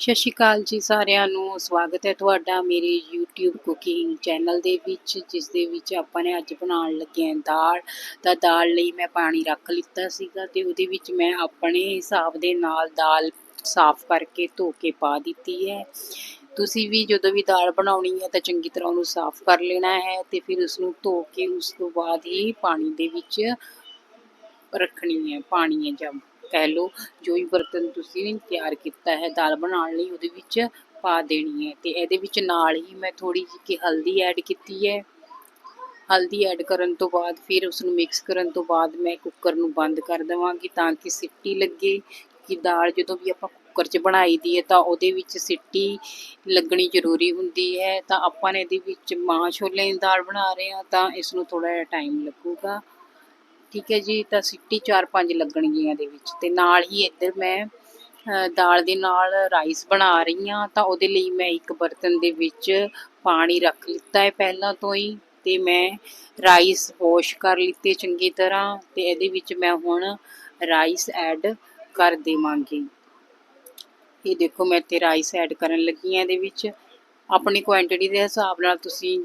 ਸਤਿ ਸ਼੍ਰੀ ਅਕਾਲ ਜੀ ਸਾਰਿਆਂ ਨੂੰ, ਸਵਾਗਤ ਹੈ ਤੁਹਾਡਾ ਮੇਰੇ YouTube ਕੁਕਿੰਗ ਚੈਨਲ ਦੇ ਵਿੱਚ, ਜਿਸ ਦੇ ਵਿੱਚ ਆਪਾਂ ਨੇ ਅੱਜ ਬਣਾਉਣ ਲੱਗੇ ਹਾਂ ਦਾਲ। ਤਾਂ ਦਾਲ ਲਈ ਮੈਂ ਪਾਣੀ ਰੱਖ ਲਿੱਤਾ ਸੀਗਾ ਤੇ ਉਹਦੇ ਵਿੱਚ ਮੈਂ ਆਪਣੇ ਹਿਸਾਬ ਦੇ ਨਾਲ ਦਾਲ ਸਾਫ਼ ਕਰਕੇ ਧੋ ਕੇ ਪਾ ਦਿੱਤੀ ਹੈ। ਤੁਸੀਂ ਵੀ ਜਦੋਂ ਵੀ ਦਾਲ ਬਣਾਉਣੀ ਹੈ ਤਾਂ ਚੰਗੀ ਤਰ੍ਹਾਂ ਉਹਨੂੰ ਸਾਫ਼ ਕਰ ਲੈਣਾ ਹੈ ਤੇ ਫਿਰ ਉਸ ਨੂੰ ਧੋ ਕੇ ਉਸ ਤੋਂ ਬਾਅਦ ਹੀ ਪਾਣੀ ਦੇ ਵਿੱਚ ਰੱਖਣੀ ਹੈ, ਪਾਣੀ ਹੈ ਜਬ ਕਹਿ ਲਓ, ਜੋ ਵੀ ਬਰਤਨ ਤੁਸੀਂ ਤਿਆਰ ਕੀਤਾ ਹੈ, ਦਾਲ ਬਣਾਉਣ ਲਈ ਉਹਦੇ ਵਿੱਚ ਪਾ ਦੇਣੀ ਹੈ। ਤੇ ਇਹਦੇ ਵਿੱਚ ਨਾਲ ਹੀ ਮੈਂ ਥੋੜੀ ਜਿਹੀ ਕਿ ਹਲਦੀ ਐਡ ਕੀਤੀ ਹੈ। ਹਲਦੀ ਐਡ ਕਰਨ ਤੋਂ ਬਾਅਦ ਫਿਰ ਉਸ ਨੂੰ ਮਿਕਸ ਕਰਨ ਤੋਂ ਬਾਅਦ ਮੈਂ ਕੁੱਕਰ ਨੂੰ ਬੰਦ ਕਰ ਦੇਵਾਂਗੀ ਤਾਂ ਕਿ ਸਿੱਟੀ ਲੱਗੇ। ਕਿ ਦਾਲ ਜਦੋਂ ਵੀ ਆਪਾਂ ਕੁੱਕਰ 'ਚ ਬਣਾਈ ਦੀ ਹੈ ਤਾਂ ਉਹਦੇ ਵਿੱਚ ਸਿੱਟੀ ਲੱਗਣੀ ਜ਼ਰੂਰੀ ਹੁੰਦੀ ਹੈ। ਤਾਂ ਆਪਾਂ ਨੇ ਇਹਦੇ ਵਿੱਚ ਮਾਂ ਛੋਲੇ ਦੀ ਦਾਲ ਬਣਾ ਰਹੇ ਹਾਂ ਤਾਂ ਇਸ ਨੂੰ ਥੋੜਾ ਜਿਹਾ ਟਾਈਮ ਲੱਗੂਗਾ। ਠੀਕ ਹੈ ਜੀ, ਤਾਂ ਸਿੱਟੀ 4-5 ਲੱਗਣਗੀਆਂ ਇਹਦੇ ਵਿੱਚ ਤੇ ਨਾਲ ਹੀ ਇੱਧਰ ਮੈਂ ਦਾਲ ਦੇ ਨਾਲ ਰਾਈਸ ਬਣਾ ਰਹੀ ਹਾਂ, ਤਾਂ ਉਹਦੇ ਲਈ ਮੈਂ ਇੱਕ ਬਰਤਨ ਦੇ ਵਿੱਚ ਪਾਣੀ ਰੱਖ ਲਿੱਤਾ ਹੈ ਪਹਿਲਾਂ ਤੋਂ ਹੀ ਤੇ ਮੈਂ ਰਾਈਸ ਵਾਸ਼ ਕਰ ਲਿੱਤੇ ਚੰਗੀ ਤਰ੍ਹਾਂ ਤੇ ਇਹਦੇ ਵਿੱਚ ਮੈਂ ਹੁਣ ਰਾਈਸ ਐਡ ਕਰ ਦੇਵਾਂਗੀ। ਇਹ ਦੇਖੋ ਮੈਂ ਤੇ ਰਾਈਸ ਐਡ ਕਰਨ ਲੱਗੀ ਹਾਂ ਇਹਦੇ ਵਿੱਚ। ਆਪਣੀ ਕੁਆਂਟੀਟੀ ਦੇ ਹਿਸਾਬ ਨਾਲ ਤੁਸੀਂ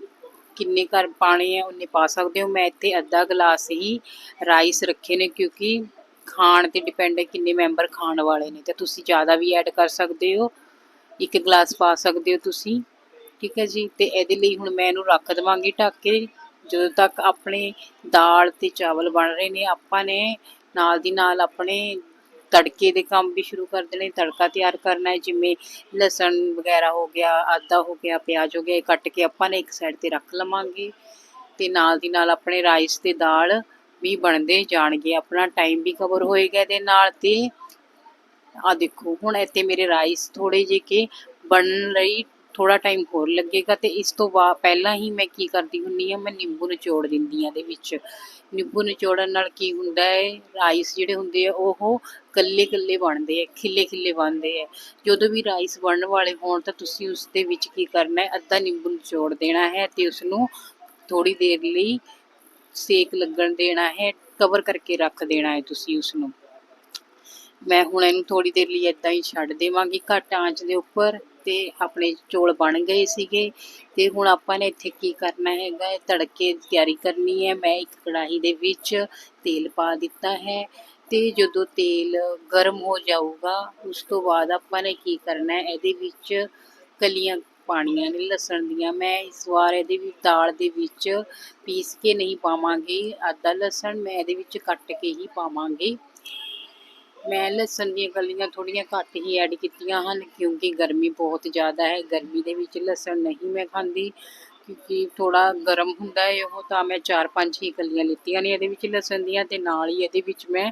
ਕਿੰਨੇ ਘਰ ਪਾਣੇ ਆ ਉਨੇ ਪਾ ਸਕਦੇ ਹੋ। ਮੈਂ ਇੱਥੇ ਅੱਧਾ ਗਲਾਸ ਹੀ ਰਾਈਸ ਰੱਖੇ ਨੇ, ਕਿਉਂਕਿ ਖਾਣ ਤੇ ਡਿਪੈਂਡ ਹੈ ਕਿੰਨੇ ਮੈਂਬਰ ਖਾਣ ਵਾਲੇ ਨੇ। ਤੇ ਤੁਸੀਂ ਜ਼ਿਆਦਾ ਵੀ ਐਡ ਕਰ ਸਕਦੇ ਹੋ, ਇੱਕ ਗਲਾਸ ਪਾ ਸਕਦੇ ਹੋ ਤੁਸੀਂ, ਠੀਕ ਹੈ ਜੀ? ਤੇ ਇਹਦੇ ਲਈ ਹੁਣ ਮੈਂ ਇਹਨੂੰ ਰੱਖ ਦੇਵਾਂਗੀ ਢੱਕ ਕੇ। ਜਦੋਂ ਤੱਕ ਆਪਣੇ ਦਾਲ ਤੇ ਚਾਵਲ ਬਣ ਰਹੇ ਨੇ, ਆਪਾਂ ਨੇ ਨਾਲ ਦੀ ਨਾਲ ਆਪਣੇ ਤੜਕੇ ਦੇ ਕੰਮ ਵੀ ਸ਼ੁਰੂ ਕਰ ਦੇਣੇ, ਤੜਕਾ ਤਿਆਰ ਕਰਨਾ ਹੈ, ਜਿਵੇਂ ਲਸਣ ਵਗੈਰਾ ਹੋ ਗਿਆ ਆਦਾ ਹੋ ਗਿਆ, ਪਿਆਜ਼ ਹੋ ਗਿਆ, ਇਹ ਕੱਟ ਕੇ ਆਪਾਂ ਨੇ ਇੱਕ ਸਾਈਡ ਤੇ ਰੱਖ ਲਵਾਂਗੇ। ਤੇ ਨਾਲ ਦੀ ਨਾਲ ਆਪਣੇ ਰਾਈਸ ਤੇ ਦਾਲ ਵੀ ਬਣਦੇ ਜਾਣਗੇ, ਆਪਣਾ ਟਾਈਮ ਵੀ ਕਵਰ ਹੋਏਗਾ ਇਹਦੇ ਨਾਲ ਤੇ ਆ ਦੇਖੋ, ਹੁਣ ਇੱਥੇ ਮੇਰੇ ਰਾਈਸ ਥੋੜੇ ਜਿਹੇ ਕਿ ਬਣਨ ਲਈ ਥੋੜਾ ਟਾਈਮ ਹੋਰ ਲੱਗੇਗਾ ਤੇ ਇਸ ਤੋਂ ਬਾਅਦ ਪਹਿਲਾਂ ਹੀ ਮੈਂ ਕੀ ਕਰਦੀ ਹੁੰਨੀ ਆ ਮੈਂ ਨਿੰਬੂ ਨਿਚੋੜ ਦਿੰਦੀ ਆ ਇਹਦੇ ਵਿੱਚ। ਨਿੰਬੂ ਨਿਚੋੜਨ ਨਾਲ ਕੀ ਹੁੰਦਾ ਹੈ ਰਾਈਸ ਜਿਹੜੇ ਹੁੰਦੇ ਆ, ਉਹ ਕੱਲੇ ਕੱਲੇ ਬਣਦੇ ਆ ਖਿੱਲੇ ਖਿੱਲੇ ਬਣਦੇ ਆ। ਜਦੋਂ ਵੀ ਰਾਈਸ ਬਣਨ ਵਾਲੇ ਹੋਣ ਤਾਂ ਤੁਸੀਂ ਉਸ ਦੇ ਵਿੱਚ ਕੀ ਕਰਨਾ ਹੈ, ਅੱਧਾ ਨਿੰਬੂ ਨਿਚੋੜ ਦੇਣਾ ਹੈ ਤੇ ਉਸ ਨੂੰ ਥੋੜੀ ਦੇਰ ਲਈ ਸੇਕ ਲੱਗਣ ਦੇਣਾ ਹੈ ਕਵਰ ਕਰਕੇ ਰੱਖ ਦੇਣਾ ਹੈ ਤੁਸੀਂ ਉਸ ਨੂੰ ਮੈਂ ਹੁਣ ਇਹਨੂੰ ਥੋੜੀ ਦੇਰ ਲਈ ਇਦਾਂ ਹੀ ਛੱਡ ਦੇਵਾਂਗੀ ਘੱਟ ਆਂਚ ਦੇ ਉੱਪਰ। ਤੇ ਆਪਣੇ ਚੌਲ ਬਣ ਗਏ ਸੀਗੇ ਤੇ ਹੁਣ ਆਪਾਂ ਨੇ ਇੱਥੇ ਕੀ ਕਰਨਾ ਹੈਗਾ? ਤੜਕੇ ਤਿਆਰੀ ਕਰਨੀ ਹੈ। ਮੈਂ ਇੱਕ ਕੜਾਹੀ ਦੇ ਵਿੱਚ ਤੇਲ ਪਾ ਦਿੱਤਾ ਹੈ ਤੇ ਜਦੋਂ ਤੇਲ ਗਰਮ ਹੋ ਜਾਊਗਾ, ਉਸ ਤੋਂ ਬਾਅਦ ਆਪਾਂ ਨੇ ਕੀ ਕਰਨਾ ਹੈ? ਇਹਦੇ ਵਿੱਚ ਕਲੀਆਂ ਪਾਣੀਆਂ ਨੇ, ਲਸਣ ਦੀਆਂ। ਮੈਂ ਇਸ ਵਾਰ ਇਹਦੇ ਵਿੱਚ ਦਾਲ ਦੇ ਵਿੱਚ ਪੀਸ ਕੇ ਨਹੀਂ ਪਾਵਾਂਗੀ। ਆਦਾ ਲਸਣ ਮੈਂ ਇਹਦੇ ਵਿੱਚ ਕੱਟ ਕੇ ਹੀ ਪਾਵਾਂਗੀ। ਮੈਂ ਲਸਣ ਦੀਆਂ ਕਲੀਆਂ ਥੋੜੀਆਂ ਘੱਟ ਹੀ ਐਡ ਕੀਤੀਆਂ ਹਨ, ਕਿਉਂਕਿ ਗਰਮੀ ਬਹੁਤ ਜ਼ਿਆਦਾ ਹੈ। ਗਰਮੀ ਦੇ ਵਿੱਚ ਲਸਣ ਨਹੀਂ ਮੈਂ ਖਾਂਦੀ, ਕਿਉਂਕਿ ਥੋੜਾ ਗਰਮ ਹੁੰਦਾ ਹੈ ਉਹ, ਤਾਂ ਮੈਂ ਚਾਰ ਪੰਜ ਹੀ ਕਲੀਆਂ ਲਿੱਤੀਆਂ ਨੇ ਇਹਦੇ ਵਿੱਚ ਲਸਣ ਦੀਆਂ ਤੇ ਨਾਲ ਹੀ ਇਹਦੇ ਵਿੱਚ ਮੈਂ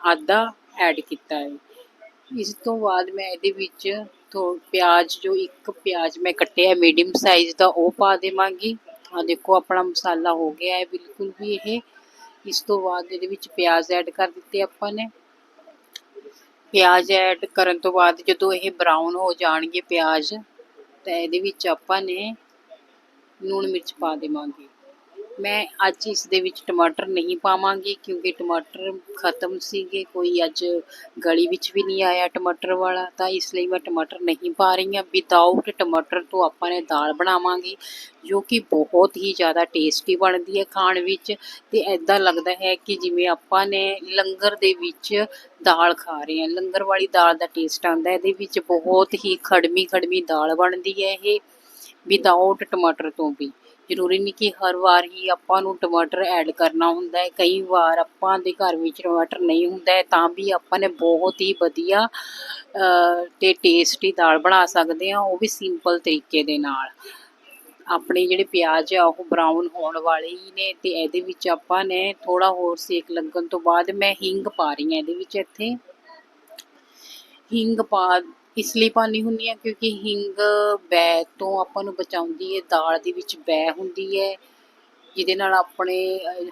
ਆਦਾ ਐਡ ਕੀਤਾ ਹੈ। ਇਸ ਤੋਂ ਬਾਅਦ ਮੈਂ ਇਹਦੇ ਵਿੱਚ ਥੋ, ਪਿਆਜ਼ ਜੋ ਇੱਕ ਪਿਆਜ਼ ਮੈਂ ਕੱਟਿਆ ਮੀਡੀਅਮ ਸਾਈਜ਼ ਦਾ, ਉਹ ਪਾ ਦੇਵਾਂਗੀ। ਆ ਦੇਖੋ, ਆਪਣਾ ਮਸਾਲਾ ਹੋ ਗਿਆ ਹੈ, ਬਿਲਕੁਲ ਵੀ ਇਹ ਇਸ ਤੋਂ ਬਾਅਦ ਇਹਦੇ ਵਿੱਚ ਪਿਆਜ਼ ਐਡ ਕਰ ਦਿੱਤੇ ਆਪਾਂ ਨੇ। ਪਿਆਜ਼ ਐਡ ਕਰਨ ਤੋਂ ਬਾਅਦ ਜਦੋਂ ਇਹ ਬਰਾਊਨ ਹੋ ਜਾਣਗੇ ਪਿਆਜ਼, ਤਾਂ ਇਹਦੇ ਵਿੱਚ ਆਪਾਂ ਨੇ ਲੂਣ ਮਿਰਚ ਪਾ ਦੇਵਾਂਗੇ। ਮੈਂ ਅੱਜ ਇਸ ਦੇ ਵਿੱਚ ਟਮਾਟਰ ਨਹੀਂ ਪਾਵਾਂਗੀ ਕਿਉਂਕਿ ਟਮਾਟਰ ਖਤਮ ਸੀਗੇ, ਕੋਈ ਅੱਜ ਗਲੀ ਵਿੱਚ ਵੀ ਨਹੀਂ ਆਇਆ ਟਮਾਟਰ ਵਾਲਾ, ਤਾਂ ਇਸ ਲਈ ਮੈਂ ਟਮਾਟਰ ਨਹੀਂ ਪਾ ਰਹੀ ਹਾਂ। ਵਿਦਆਊਟ ਟਮਾਟਰ ਤੋਂ ਆਪਾਂ ਨੇ ਦਾਲ ਬਣਾਵਾਂਗੇ, ਜੋ ਕਿ ਬਹੁਤ ਹੀ ਜ਼ਿਆਦਾ ਟੇਸਟੀ ਬਣਦੀ ਹੈ ਖਾਣ ਵਿੱਚ ਤੇ ਐਦਾਂ ਲੱਗਦਾ ਹੈ ਕਿ ਜਿਵੇਂ ਆਪਾਂ ਨੇ ਲੰਗਰ ਦੇ ਵਿੱਚ ਦਾਲ ਖਾ ਰਹੇ ਹਾਂ। ਲੰਗਰ ਵਾਲੀ ਦਾਲ ਦਾ ਟੇਸਟ ਆਉਂਦਾ ਇਹਦੇ ਵਿੱਚ ਬਹੁਤ ਹੀ ਖੜਮੀ ਖੜਮੀ ਦਾਲ ਬਣਦੀ ਹੈ ਇਹ ਵਿਦਆਊਟ ਟਮਾਟਰ ਤੋਂ ਵੀ। ਜ਼ਰੂਰੀ ਨਹੀਂ ਕਿ ਹਰ ਵਾਰ ਹੀ ਆਪਾਂ ਨੂੰ ਟਮਾਟਰ ਐਡ ਕਰਨਾ ਹੁੰਦਾ ਹੈ। ਕਈ ਵਾਰ ਆਪਾਂ ਦੇ ਘਰ ਵਿੱਚ ਟਮਾਟਰ ਨਹੀਂ ਹੁੰਦਾ ਹੈ ਤਾਂ ਵੀ ਆਪਾਂ ਨੇ ਬਹੁਤ ਹੀ ਵਧੀਆ ਅ, ਤੇ ਟੇਸਟੀ ਦਾਲ ਬਣਾ ਸਕਦੇ ਹਾਂ ਉਹ ਵੀ ਸਿੰਪਲ ਤਰੀਕੇ ਦੇ ਨਾਲ। ਆਪਣੇ ਜਿਹੜੇ ਪਿਆਜ਼ ਆ ਉਹ ਬਰਾਊਨ ਹੋਣ ਵਾਲੇ ਹੀ ਨੇ ਤੇ ਇਹਦੇ ਵਿੱਚ ਆਪਾਂ ਨੇ ਥੋੜਾ ਹੋਰ ਸੇਕ ਲੱਗਣ ਤੋਂ ਬਾਅਦ ਮੈਂ ਹਿੰਗ ਪਾ ਰਹੀ ਹਾਂ ਇਹਦੇ ਵਿੱਚ ਇੱਥੇ। ਹਿੰਗ ਪਾ ਇਸ ਲਈ ਪਾਣੀ ਹੁੰਦੀ ਹੈ ਕਿਉਂਕਿ ਹਿੰਗ ਬੈ ਤੋਂ ਆਪਾਂ ਨੂੰ ਬਚਾਉਂਦੀ ਹੈ, ਦਾਲ ਦੇ ਵਿੱਚ ਬੈ ਹੁੰਦੀ ਹੈ, ਜਿਹਦੇ ਨਾਲ ਆਪਣੇ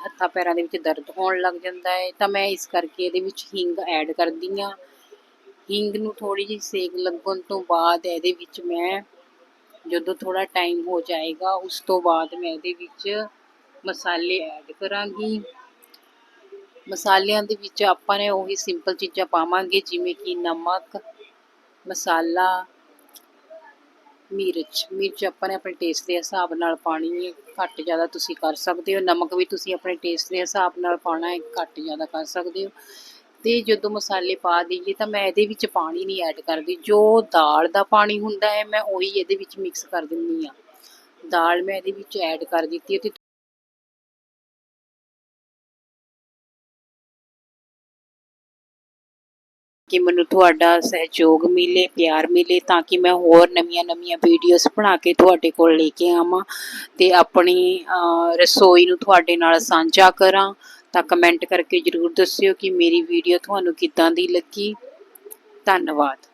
ਹੱਥਾਂ ਪੈਰਾਂ ਦੇ ਵਿੱਚ ਦਰਦ ਹੋਣ ਲੱਗ ਜਾਂਦਾ ਹੈ। ਤਾਂ ਮੈਂ ਇਸ ਕਰਕੇ ਇਹਦੇ ਵਿੱਚ ਹਿੰਗ ਐਡ ਕਰਦੀ ਹਾਂ। ਹਿੰਗ ਨੂੰ ਥੋੜੀ ਜਿਹੀ ਸੇਕ ਲੱਗਣ ਤੋਂ ਬਾਅਦ ਇਹਦੇ ਵਿੱਚ ਮੈਂ, ਜਦੋਂ ਥੋੜਾ ਟਾਈਮ ਹੋ ਜਾਏਗਾ, ਉਸ ਤੋਂ ਬਾਅਦ ਮੈਂ ਇਹਦੇ ਵਿੱਚ ਮਸਾਲੇ ਐਡ ਕਰਾਂਗੀ। ਮਸਾਲਿਆਂ ਦੇ ਵਿੱਚ ਆਪਾਂ ਨੇ ਉਹੀ ਸਿੰਪਲ ਚੀਜ਼ਾਂ ਪਾਵਾਂਗੇ, ਜਿਵੇਂ ਕਿ ਨਮਕ ਮਸਾਲਾ, ਮਿਰਚ ਮਿਰਚ ਆਪਾਂ ਨੇ ਆਪਣੇ ਟੇਸਟ ਦੇ ਹਿਸਾਬ ਨਾਲ ਪਾਣੀ ਹੈ, ਘੱਟ ਜ਼ਿਆਦਾ ਤੁਸੀਂ ਕਰ ਸਕਦੇ ਹੋ। ਨਮਕ ਵੀ ਤੁਸੀਂ ਆਪਣੇ ਟੇਸਟ ਦੇ ਹਿਸਾਬ ਨਾਲ ਪਾਉਣਾ ਹੈ, ਘੱਟ ਜ਼ਿਆਦਾ ਕਰ ਸਕਦੇ ਹੋ। ਤੇ ਜਦੋਂ ਮਸਾਲੇ ਪਾ ਦਈਏ ਤਾਂ ਮੈਂ ਇਹਦੇ ਵਿੱਚ ਪਾਣੀ ਨਹੀਂ ਐਡ ਕਰਦੀ। ਜੋ ਦਾਲ ਦਾ ਪਾਣੀ ਹੁੰਦਾ ਹੈ, ਮੈਂ ਉਹੀ ਇਹਦੇ ਵਿੱਚ ਮਿਕਸ ਕਰ ਦਿੰਦੀ ਆ ਦਾਲ ਮੈਂ ਇਹਦੇ ਵਿੱਚ ਐਡ ਕਰ ਦਿੱਤੀ ਹੈ ਤੇ ਕਿ ਮੈਨੂੰ ਤੁਹਾਡਾ ਸਹਿਯੋਗ ਮਿਲੇ, ਪਿਆਰ ਮਿਲੇ ਤਾਂ ਕਿ ਮੈਂ ਹੋਰ ਨਵੀਆਂ-ਨਵੀਆਂ ਵੀਡੀਓਜ਼ ਬਣਾ ਕੇ ਤੁਹਾਡੇ ਕੋਲ ਲੈ ਕੇ ਆਵਾਂ ਤੇ ਆਪਣੀ ਰਸੋਈ ਨੂੰ ਤੁਹਾਡੇ ਨਾਲ ਸਾਂਝਾ ਕਰਾਂ। ਤਾਂ ਕਮੈਂਟ ਕਰਕੇ ਜਰੂਰ ਦੱਸਿਓ ਕਿ ਮੇਰੀ ਵੀਡੀਓ ਤੁਹਾਨੂੰ ਕਿੱਦਾਂ ਦੀ ਲੱਗੀ। ਧੰਨਵਾਦ।